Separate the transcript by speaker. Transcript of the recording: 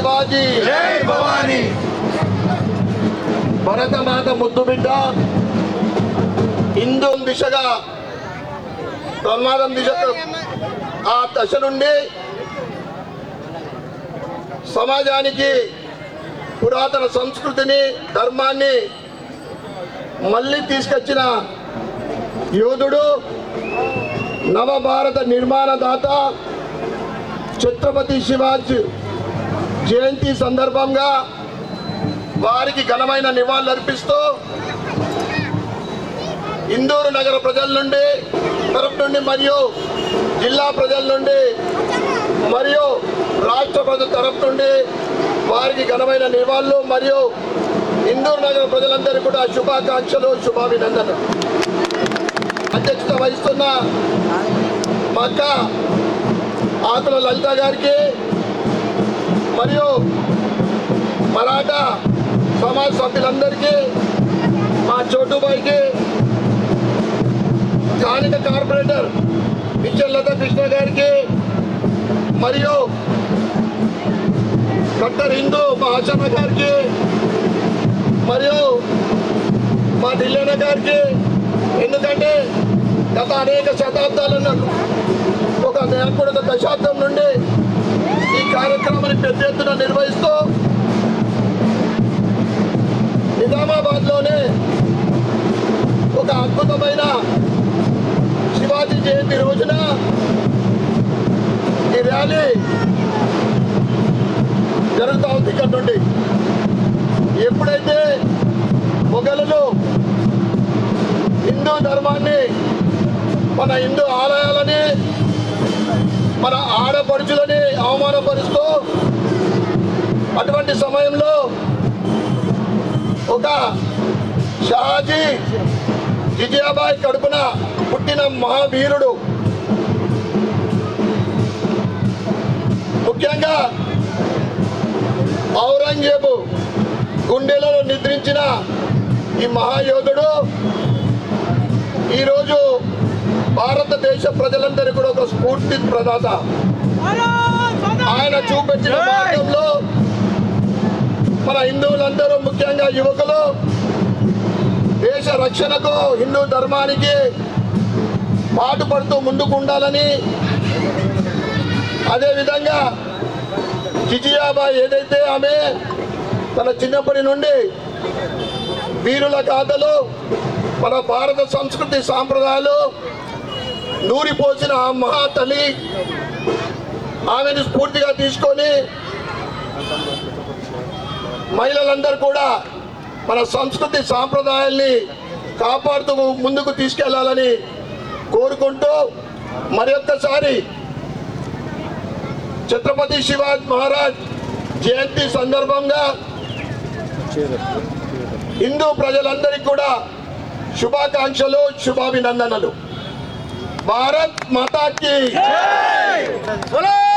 Speaker 1: శివాజీ!
Speaker 2: జై భవానీ!
Speaker 1: భరతమాత ముద్దు బిడ్డ హిందూ దిశగా! ప్రమాదం దిశకు ఆ దశ నుండి సమాజానికి పురాతన సంస్కృతిని ధర్మాన్ని మళ్ళీ తీసుకొచ్చిన యోధుడు నవభారత నిర్మాణదాత ఛత్రపతి శివాజీ! జయంతి సందర్భంగా వారికి ఘనమైన నివాళులర్పిస్తూ ఇందూరు నగర ప్రజల నుండి తరపు నుండి మరియు జిల్లా ప్రజల నుండి మరియు రాష్ట్ర ప్రజల తరపు నుండి వారికి ఘనమైన నివాళులు మరియు ఇందూరు నగర ప్రజలందరికీ కూడా శుభాకాంక్షలు శుభాభినందనలు. అధ్యక్షత వహిస్తున్న మా అక్క ఆకుల లలిత గారికి మరియు మరాఠా సమాజ్ సభ్యులందరికీ మా చోటుబాయికి స్థానిక కార్పొరేటర్ నిత్యలత కృష్ణ గారికి మరియు కట్టర్ హిందూ మా ఆచరణ గారికి మరియు మా ఢిల్లీ గారికి. ఎందుకంటే గత అనేక శతాబ్దాలను ఒక నేర్పడి దశాబ్దం నుండి కార్యక్రమాన్ని పెద్ద ఎత్తున నిర్వహిస్తూ నిజామాబాద్లోనే ఒక అద్భుతమైన శివాజీ జయంతి రోజున ఈ ర్యాలీ జరుగుతూ ఉంది ఇక్కడ నుండి. ఎప్పుడైతే మొఘలులు హిందూ ధర్మాన్ని మన హిందూ ఆలయాలని మన ఆడపడుచులని అవమానపరుస్తూ అటువంటి సమయంలో ఒక షహాజీ విజయాబాయి కడుపున పుట్టిన మహావీరుడు ముఖ్యంగా ఔరంగజేబు గుండెలలో నిద్రించిన ఈ మహాయోధుడు ఈరోజు భారతదేశ ప్రజలందరికీ కూడా ఒక స్ఫూర్తి ప్రదాత. ఆయన చూపించిన మార్గంలో మన హిందువులందరూ ముఖ్యంగా యువకులు దేశ రక్షణకు హిందూ ధర్మానికి పాటుపడుతూ ముందుకు ఉండాలని అదేవిధంగా జిజియాబాయి ఏదైతే ఆమె తన చిన్నప్పటి నుండి వీరుల గాథలు మన భారత సంస్కృతి సాంప్రదాయాలు నూరిపోసిన ఆ మహాతల్లి ఆమెను స్ఫూర్తిగా తీసుకొని మహిళలందరూ కూడా మన సంస్కృతి సాంప్రదాయాల్ని కాపాడుతూ ముందుకు తీసుకెళ్ళాలని కోరుకుంటూ మరి ఒక్కసారి ఛత్రపతి శివాజ్ మహారాజ్ జయంతి సందర్భంగా హిందూ ప్రజలందరికీ కూడా శుభాకాంక్షలు శుభాభినందనలు. ભારત માતા
Speaker 2: કી બોલો!